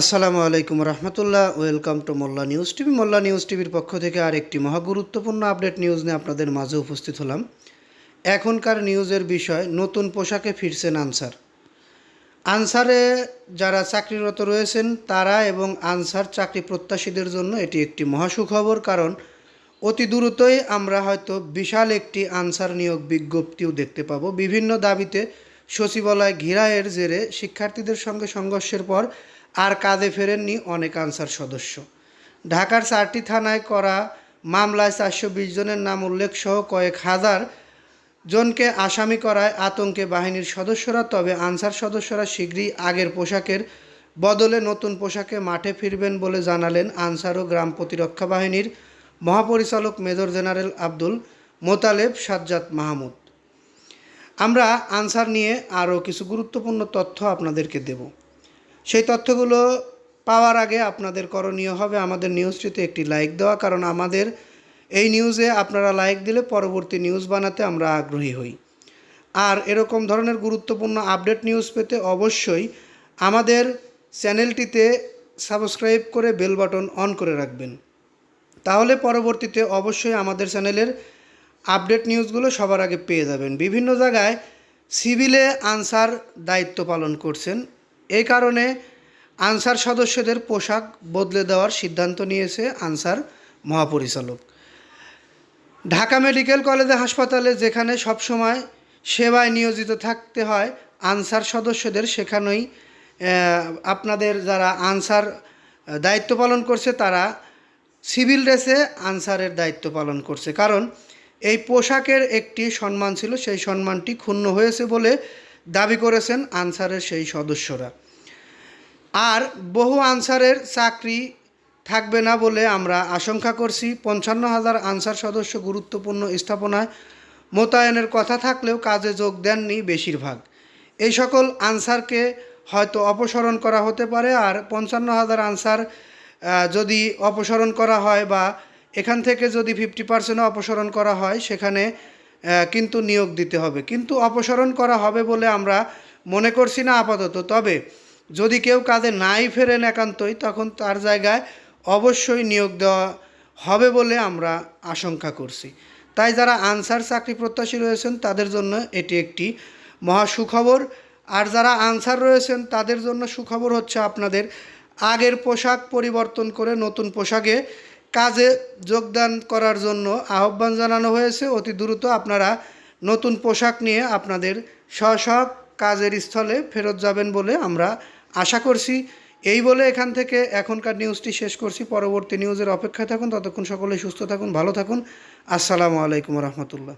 আসসালামু আলাইকুম রহমতুল্লাহ, welcome to Molla news TV. Molla news টিভির পক্ষ থেকে আর একটি মহা গুরুত্বপূর্ণ আপডেট নিউজ নিয়ে আপনাদের মাঝে উপস্থিত হলাম। এখনকার নিউজের বিষয়, নতুন পোশাকে ফিরছেন আনসার। আনসারে যারা চাকরিরত রয়েছেন, তারা এবং আনসার চাকরি প্রত্যাশীদের জন্য এটি একটি মহা সুখবর কারণ অতি দ্রুতই আমরা হয়তো বিশাল একটি আনসার নিয়োগ বিজ্ঞপ্তিও দেখতে পাবো। বিভিন্ন দাবিতে সচিবালয় ঘেরায়ের জেরে শিক্ষার্থীদের সঙ্গে সংঘর্ষের পর আর কাঁধে ফেরেননি অনেক আনসার সদস্য। ঢাকার চারটি থানায় করা মামলায় চারশো বিশ জনের নাম উল্লেখ সহ কয়েক হাজার জনকে আসামি করায় আতঙ্কে বাহিনীর সদস্যরা, তবে আনসার সদস্যরা শীঘ্রই আগের পোশাকের বদলে নতুন পোশাকে মাঠে ফিরবেন বলে জানালেন আনসার ও গ্রাম প্রতিরক্ষা বাহিনীর মহাপরিচালক মেজর জেনারেল আব্দুল মোতালেব সাজ্জাদ মাহমুদ। আমরা আনসার নিয়ে আরও কিছু গুরুত্বপূর্ণ তথ্য আপনাদেরকে দেব। সেই তথ্যগুলো পাওয়ার আগে আপনাদের করণীয় হবে আমাদের নিউজটিতে একটি লাইক দেওয়া, কারণ আমাদের এই নিউজে আপনারা লাইক দিলে পরবর্তী নিউজ বানাতে আমরা আগ্রহী হই। আর এরকম ধরনের গুরুত্বপূর্ণ আপডেট নিউজ পেতে অবশ্যই আমাদের চ্যানেলটিতে সাবস্ক্রাইব করে বেল বাটন অন করে রাখবেন। তাহলে পরবর্তীতে অবশ্যই আমাদের চ্যানেলের আপডেট নিউজগুলো সবার আগে পেয়ে যাবেন। বিভিন্ন জায়গায় সিভিলে আনসার দায়িত্ব পালন করছেন। এই কারণে আনসার সদস্যদের পোশাক বদলে দেওয়ার সিদ্ধান্ত নিয়েছে আনসার মহাপরিচালক। ঢাকা মেডিকেল কলেজে হাসপাতালে যেখানে সবসময় সেবায় নিয়োজিত থাকতে হয়, আনসার সদস্যদের সেখানেই আপনাদের যারা আনসার দায়িত্ব পালন করছে তারা সিভিল ড্রেসে আনসারের দায়িত্ব পালন করছে। কারণ এই পোশাকের একটি সম্মান ছিল, সেই সম্মানটি ক্ষুণ্ণ হয়েছে বলে দাবি করেছেন আনসারের সেই সদস্যরা। আর বহু আনসারের চাকরি থাকবে না বলে আমরা আশঙ্কা করছি। পঞ্চান্ন হাজার আনসার সদস্য গুরুত্বপূর্ণ স্থাপনায় মোতায়েনের কথা থাকলেও কাজে যোগ দেননি বেশিরভাগ। এই সকল আনসারকে হয়তো অপসারণ করা হতে পারে, আর পঞ্চান্ন হাজার আনসার যদি অপসারণ করা হয় বা এখান থেকে যদি ফিফটি পার্সেন্টও অপসারণ করা হয়, সেখানে কিন্তু নিয়োগ দিতে হবে। কিন্তু অপসারণ করা হবে বলে আমরা মনে করছি না আপাতত। তবে যদি কেউ কাজে নাই ফেরেন একান্তই, তখন তার জায়গায় অবশ্যই নিয়োগ দেওয়া হবে বলে আমরা আশঙ্কা করছি। তাই যারা আনসার চাকরি প্রত্যাশী রয়েছেন, তাদের জন্য এটি একটি মহা সুখবর। আর যারা আনসার রয়েছেন, তাদের জন্য সুখবর হচ্ছে আপনাদের আগের পোশাক পরিবর্তন করে নতুন পোশাকে কাজে যোগদান করার জন্য আহ্বান জানানো হয়েছে। অতি দ্রুত আপনারা নতুন পোশাক নিয়ে আপনাদের সব কাজের স্থলে ফেরত যাবেন বলে আমরা আশা করছি। এই বলে এখান থেকে এখনকার নিউজটি শেষ করছি। পরবর্তী নিউজের অপেক্ষায় থাকুন। ততক্ষণ সকলে সুস্থ থাকুন, ভালো থাকুন। আসসালামু আলাইকুম রহমতুল্লাহ।